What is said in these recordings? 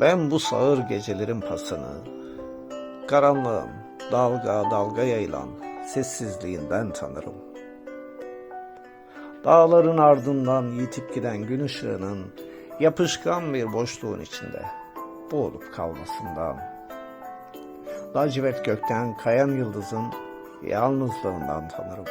Ben bu sağır gecelerin pasını, karanlığın dalga dalga yayılan sessizliğinden tanırım. Dağların ardından yitip giden gün ışığının yapışkan bir boşluğun içinde boğulup kalmasından. Lacivert gökten kayan yıldızın yalnızlığından tanırım.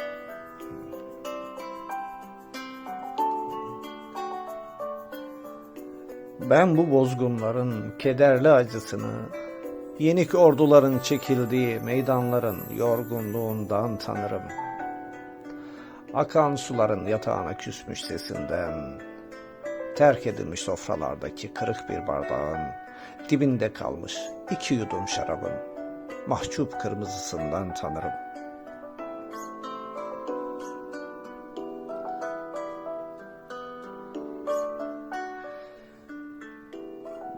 Ben bu bozgunların kederli acısını, yenik orduların çekildiği meydanların yorgunluğundan tanırım. Akan suların yatağına küsmüş sesinden, terk edilmiş sofralardaki kırık bir bardağın, dibinde kalmış iki yudum şarabın, mahcup kırmızısından tanırım.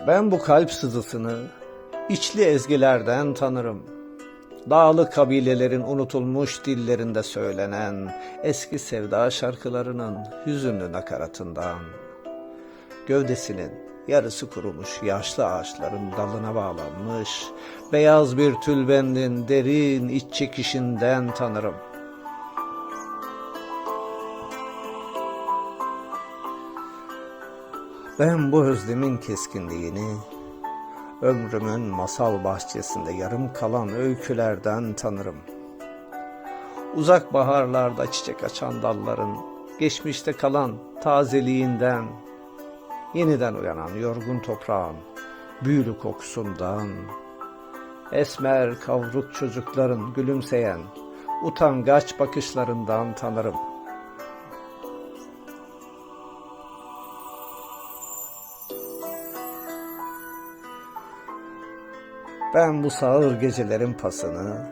Ben bu kalp sızısını içli ezgilerden tanırım. Dağlı kabilelerin unutulmuş dillerinde söylenen eski sevda şarkılarının hüzünlü nakaratından. Gövdesinin yarısı kurumuş yaşlı ağaçların dalına bağlanmış, beyaz bir tülbenin derin iç çekişinden tanırım. Ben bu özlemin keskinliğini ömrümün masal bahçesinde yarım kalan öykülerden tanırım. Uzak baharlarda çiçek açan dalların geçmişte kalan tazeliğinden, yeniden uyanan yorgun toprağın büyülü kokusundan, esmer kavruk çocukların gülümseyen utangaç bakışlarından tanırım. Ben bu sağır gecelerin pasını,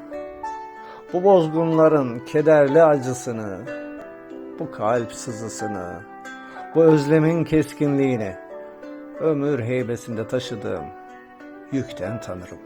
bu bozgunların kederli acısını, bu kalp sızısını, bu özlemin keskinliğini, ömür heybesinde taşıdığım yükten tanırım.